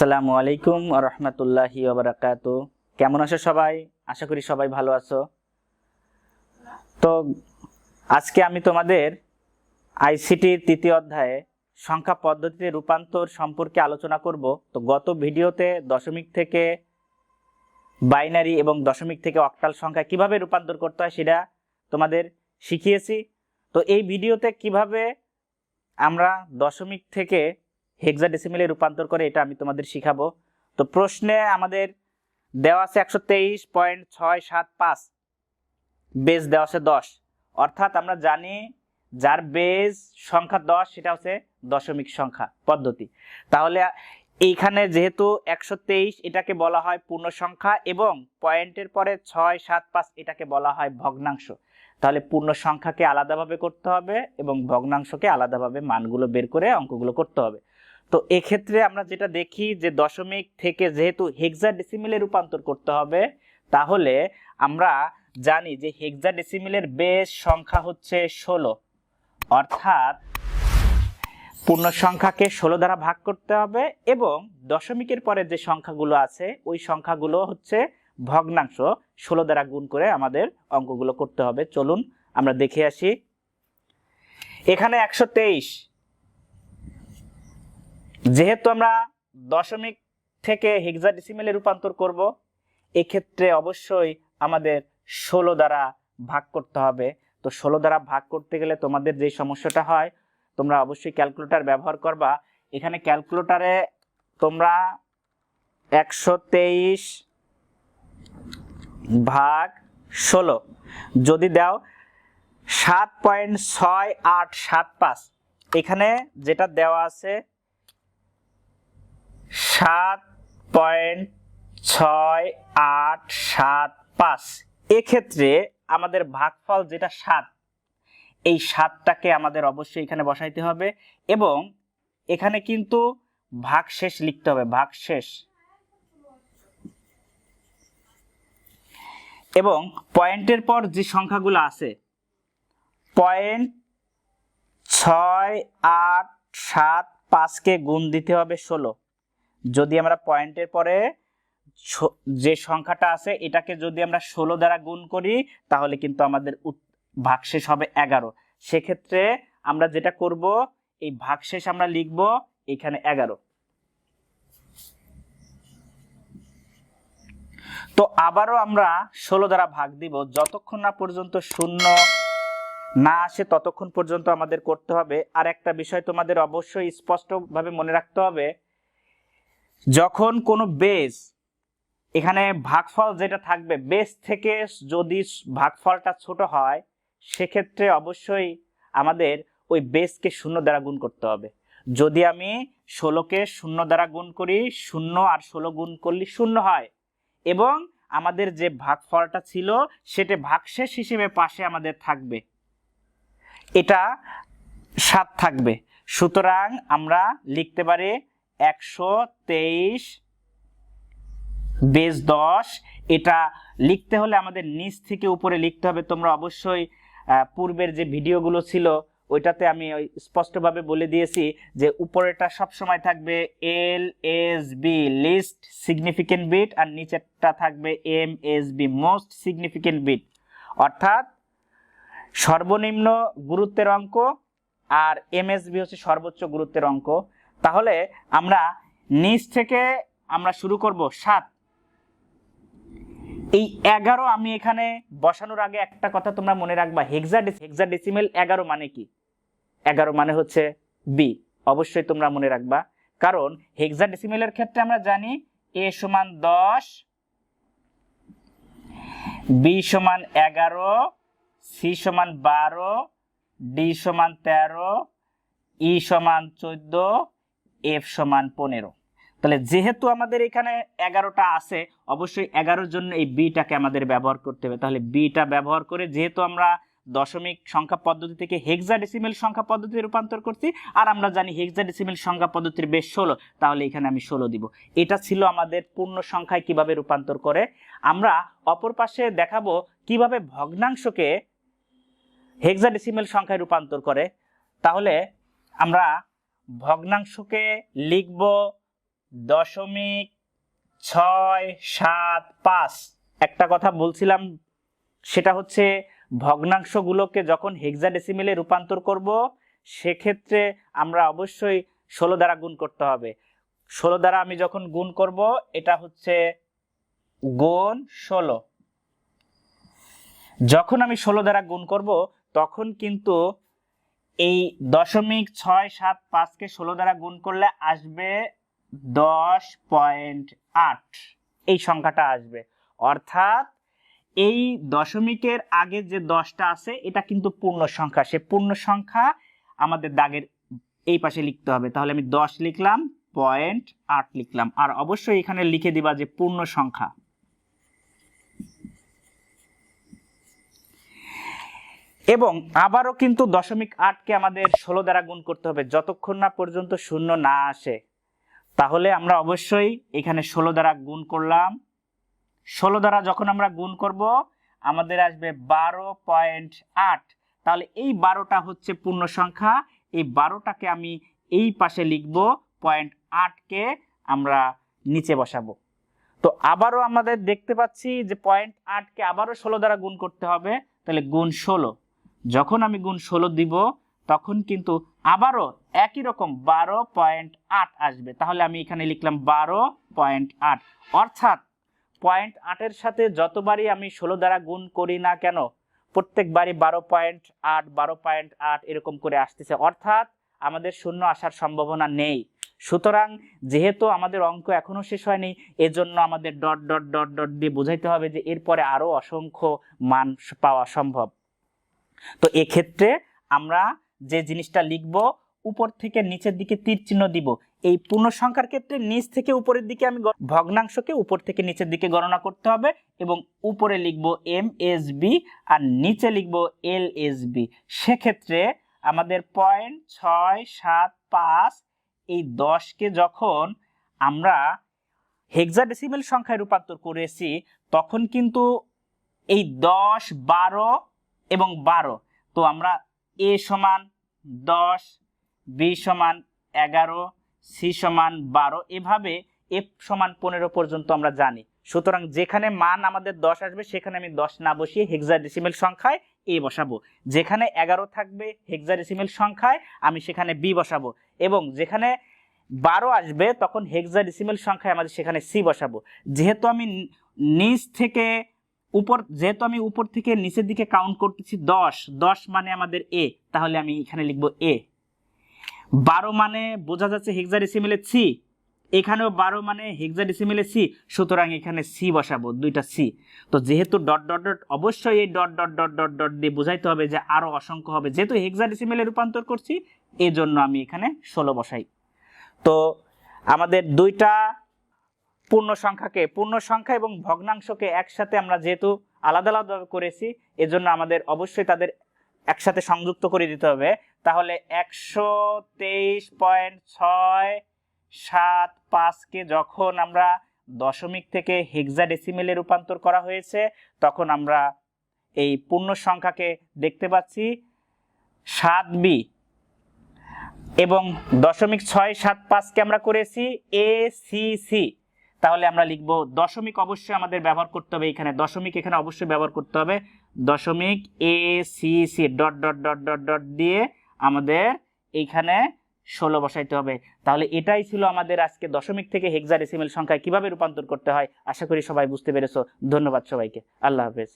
আসসালামু আলাইকুম রহমতুল্লাহি ওবরাকাত কেমন আছো সবাই? আশা করি সবাই ভালো আছো। তো আজকে আমি তোমাদের আইসিটির তৃতীয় অধ্যায়ে সংখ্যা পদ্ধতিতে রূপান্তর সম্পর্কে আলোচনা করব। তো গত ভিডিওতে দশমিক থেকে বাইনারি এবং দশমিক থেকে অক্টাল সংখ্যা কীভাবে রূপান্তর করতে হয় সেটা তোমাদের শিখিয়েছি। তো এই ভিডিওতে কীভাবে আমরা দশমিক থেকে হেক্সাডেসিমেলে রূপান্তর করে এটা আমি তোমাদের শিখাবো। তো প্রশ্নে আমাদের দেওয়া আছে একশো তেইশ পয়েন্ট ছয় সাত পাঁচ। বেজ দেওয়া আছে দশ। অর্থাৎ আমরা জানি যার বেজ সংখ্যা দশ, সেটা হচ্ছে দশমিক সংখ্যা, পদ্ধতি। তাহলে এইখানে যেহেতু একশো তেইশ, এটাকে বলা হয় পূর্ণ সংখ্যা এবং পয়েন্টের পরে ছয় সাত পাঁচ, এটাকে বলা হয় ভগ্নাংশ। তাহলে পূর্ণ সংখ্যাকে আলাদাভাবে করতে হবে এবং ভগ্নাংশকে আলাদাভাবে মানগুলো বের করে অঙ্কগুলো করতে হবে। তো এক্ষেত্রে আমরা যেটা দেখি যে দশমিক থেকে যেহেতু হেক্সাডেসিমিলে রূপান্তর করতে হবে, তাহলে আমরা জানি যে হেক্সাডেসিমিলের বেস সংখ্যা হচ্ছে ষোলো। অর্থাৎ পূর্ণ সংখ্যাকে ষোলো দ্বারা ভাগ করতে হবে এবং দশমিকের পরে যে সংখ্যাগুলো আছে, ওই সংখ্যাগুলো হচ্ছে ভগ্নাংশ। ষোলো দ্বারা গুণ করে আমাদের অঙ্কগুলো করতে হবে। চলুন আমরা দেখে আসি। এখানে একশো তেইশ। যেহেতু আমরা দশমিক থেকে হেক্সা ডিসিমেলে রূপান্তর করব, এক্ষেত্রে অবশ্যই আমাদের ষোলো দ্বারা ভাগ করতে হবে। তো ষোলো দ্বারা ভাগ করতে গেলে তোমাদের যে সমস্যাটা হয়, তোমরা অবশ্যই ক্যালকুলেটার ব্যবহার করবা। এখানে ক্যালকুলেটারে তোমরা একশো তেইশ ভাগ ষোলো যদি দাও, সাত পয়েন্ট ছয় আট সাত পাঁচ। এখানে যেটা দেওয়া আছে সাত পয়েন্ট ছয় আট সাত পাঁচ। এক্ষেত্রে আমাদের ভাগফল যেটা সাত, এই সাতটাকে আমাদের অবশ্যই এখানে বসাইতে হবে এবং এখানে কিন্তু ভাগ শেষ লিখতে হবে ভাগ শেষ এবং পয়েন্টের পর যে সংখ্যাগুলো আছে, পয়েন্ট ছয় আট সাত পাঁচকে গুণ দিতে হবে ষোলো। যদি আমরা পয়েন্টের পরে যে সংখ্যাটা আছে, এটাকে যদি আমরা ষোলো দ্বারা গুণ করি, তাহলে কিন্তু আমাদের ভাগশেষ হবে এগারো। সেক্ষেত্রে আমরা যেটা করব, এই ভাগশেষ আমরা লিখব এখানে এগারো। তো আবারও আমরা ষোলো দ্বারা ভাগ দিব। যতক্ষণ না পর্যন্ত শূন্য না আসে, ততক্ষণ পর্যন্ত আমাদের করতে হবে। আর একটা বিষয় তোমাদের অবশ্যই স্পষ্টভাবে মনে রাখতে হবে যখন কোনো বেস, এখানে ভাগফল যেটা থাকবে, বেস থেকে যদি ভাগফলটা ছোট হয়, সেক্ষেত্রে অবশ্যই আমাদের ওই বেসকে শূন্য দ্বারা গুণ করতে হবে। যদি আমি ষোলোকে শূন্য দ্বারা গুণ করি, শূন্য আর ষোলো গুণ করলে শূন্য হয়। এবং আমাদের যে ভাগফলটা ছিল, সেটা ভাগশেষ হিসেবে পাশে আমাদের থাকবে। এটা সাত থাকবে। সুতরাং আমরা লিখতে পারি একশো তেইশ বেস দশ। এটা লিখতে হলে আমাদের নিচ থেকে উপরে লিখতে হবে। তোমরা অবশ্যই পূর্বের যে ভিডিওগুলো ছিল, ওইটাতে আমি স্পষ্টভাবে বলে দিয়েছি যে উপরেটা সব সময় থাকবে L S B least significant bit আর নিচেরটা থাকবে M S B most significant bit অর্থাৎ সর্বনিম্ন গুরুত্বের অঙ্ক, আর এমএসবি হচ্ছে সর্বোচ্চ গুরুত্বের অঙ্ক। তাহলে আমরা নিচ থেকে আমরা শুরু করব সাত। এই এগারো আমি এখানে বসানোর আগে একটা কথা তোমরা মনে রাখবা হেক্সা হেক্সা ডেসিমেল এগারো মানে কি? এগারো মানে হচ্ছে বি অবশ্যই তোমরা মনে রাখবা। কারণ হেক্সা ডেসিমেলের ক্ষেত্রে আমরা জানি এ সমান দশ বি সমান এগারো সি সমান বারো ডি সমান তেরো ই সমান চোদ্দ এফ সমান পনেরো। তাহলে যেহেতু আমাদের এখানে এগারোটা আছে, অবশ্যই এগারোর জন্য এই বিটাকে আমাদের ব্যবহার করতে হবে। তাহলে বিটা ব্যবহার করে যেহেতু আমরা দশমিক সংখ্যা পদ্ধতি থেকে হেক্সাডেসিমেল সংখ্যা পদ্ধতিতে রূপান্তর করছি, আর আমরা জানি হেক্সাডেসিমেল সংখ্যা পদ্ধতির বেশ ষোলো, তাহলে এখানে আমি ষোলো দিব। এটা ছিল আমাদের পূর্ণ সংখ্যায় কীভাবে রূপান্তর করে। আমরা অপর পাশে দেখাবো কীভাবে ভগ্নাংশকে হেক্সাডেসিমেল সংখ্যায় রূপান্তর করে। তাহলে আমরা ভগ্নাংশকে লিখব দশমিক ছয় সাত পাঁচ। একটা কথা বলছিলাম, সেটা হচ্ছে ভগ্নাংশগুলোকে যখন হেক্সাডেসিমেলে রূপান্তর করব, সেক্ষেত্রে আমরা অবশ্যই ষোলো দ্বারা গুণ করতে হবে। ষোলো দ্বারা আমি যখন গুণ করব, এটা হচ্ছে গুণ ষোলো। যখন আমি ষোলো দ্বারা গুণ করব, তখন কিন্তু এই দশমিক ছয় সাত পাঁচকে ষোলো দ্বারা গুণ করলে আসবে দশ পয়েন্ট আট। এই সংখ্যাটা আসবে। অর্থাৎ এই দশমিকের আগে যে দশটা আছে, এটা কিন্তু পূর্ণ সংখ্যা। সে পূর্ণ সংখ্যা আমাদের দাগের এই পাশে লিখতে হবে। তাহলে আমি দশ লিখলাম, পয়েন্ট আট লিখলাম। আর অবশ্যই এখানে লিখে দিবা যে পূর্ণ সংখ্যা। এবং আবারও কিন্তু দশমিক আটকে আমাদের ষোলো দ্বারা গুণ করতে হবে। যতক্ষণ না পর্যন্ত শূন্য না আসে, তাহলে আমরা অবশ্যই এখানে ষোলো দ্বারা গুণ করলাম। ষোলো দ্বারা যখন আমরা গুণ করব, আমাদের আসবে বারো পয়েন্ট আট। তাহলে এই বারোটা হচ্ছে পূর্ণ সংখ্যা। এই বারোটাকে আমি এই পাশে লিখব, পয়েন্ট আটকে আমরা নিচে বসাবো। তো আবারও আমাদের দেখতে পাচ্ছি যে পয়েন্ট আটকে আবারও ষোলো দ্বারা গুণ করতে হবে। তাহলে গুণ ষোলো। যখন আমি গুণ ষোলো দিব, তখন কিন্তু আবারও একই রকম বারো পয়েন্ট আট আসবে। তাহলে আমি এখানে লিখলাম বারো পয়েন্ট আট। অর্থাৎ পয়েন্ট আটের সাথে যতবারই আমি ষোলো দ্বারা গুণ করি না কেন, প্রত্যেকবারই বারো পয়েন্ট আট, বারো পয়েন্ট আট এরকম করে আসতেছে। অর্থাৎ আমাদের শূন্য আসার সম্ভাবনা নেই। সুতরাং যেহেতু আমাদের অঙ্ক এখনও শেষ হয়নি, এজন্য আমাদের ডট ডট ডট ডট দিয়ে বোঝাইতে হবে যে এরপরে আরও অসংখ্য মান পাওয়া সম্ভব। তো এক্ষেত্রে আমরা যে জিনিসটা লিখব, উপর থেকে নিচের দিকে তীর চিহ্ন দিব। এই পূর্ণ সংখ্যার ক্ষেত্রে নিচ থেকে উপরের দিকে আমি ভগ্নাংশকে উপর থেকে নিচের দিকে গণনা করতে হবে এবং উপরে লিখব এম এস বি আর নিচে লিখব এল এস বি সেক্ষেত্রে আমাদের পয়েন্ট ছয়, সাত, পাঁচ, এই দশকে যখন আমরা হেক্সাডেসিমেল সংখ্যায় রূপান্তর করেছি, তখন কিন্তু এই দশ, বারো এবং বারো। তো আমরা এ সমান দশ, বি সমান এগারো, সি সমান বারো। এভাবে এফ সমান পনেরো পর্যন্ত আমরা জানি। সুতরাং যেখানে মান আমাদের দশ আসবে, সেখানে আমি দশ না বসিয়ে হেক্সাডেসিমেল সংখ্যায় এ বসাবো। যেখানে এগারো থাকবে হেক্সাডেসিমেল সংখ্যায়, আমি সেখানে বি বসাবো। এবং যেখানে বারো আসবে, তখন হেক্সাডেসিমেল সংখ্যায় আমাদের সেখানে সি বসাবো। যেহেতু আমি নিচ থেকে উপর, যেহেতু আমি উপর থেকে নিচের দিকে কাউন্ট করতেছি দশ দশ মানে আমাদের এ তাহলে আমি এখানে লিখব এ বারো মানে বোঝা যাচ্ছে হেক্সাডেসিমেলে সি এখানেও বারো মানে হেক্সাডেসিমেলে সি সুতরাং এখানে সি বসাবো, দুইটা সি তো যেহেতু ডট ডট ডট অবশ্যই এই dot dot dot dot dot দিয়ে বোঝাইতে হবে যে আরও অসংখ্য হবে। যেহেতু হেক্সাডেসিমেলে রূপান্তর করছি এই জন্য আমি এখানে ষোলো বসাই। তো আমাদের দুইটা পূর্ণ সংখ্যাকে পূর্ণ সংখ্যা এবং ভগ্নাংশকে একসাথে আমরা যেহেতু আলাদা আলাদাভাবে করেছি, এজন্য আমাদের অবশ্যই তাদের একসাথে সংযুক্ত করে দিতে হবে। তাহলে একশো তেইশ পয়েন্ট ছয় সাত পাঁচকে যখন আমরা দশমিক থেকে হেক্সাডেসিমেলে রূপান্তর করা হয়েছে, তখন আমরা এই পূর্ণ সংখ্যাকে দেখতে পাচ্ছি সাত বি এবং দশমিক ছয় সাত পাঁচকে আমরা করেছি এ সি সি। তাহলে আমরা লিখব দশমিক অবশ্যই আমাদের ব্যবহার করতে হবে এখানে। দশমিক এখানে অবশ্যই ব্যবহার করতে হবে। দশমিক A C C dot dot dot dot dot দিয়ে আমাদের এইখানে ষোলো বসাইতে হবে। তাহলে এটাই ছিল আমাদের আজকে দশমিক থেকে হেক্সাডেসিমেল সংখ্যায় কীভাবে রূপান্তর করতে হয়? আশা করি সবাই বুঝতে পেরেছ। ধন্যবাদ সবাইকে। আল্লাহ হাফেজ।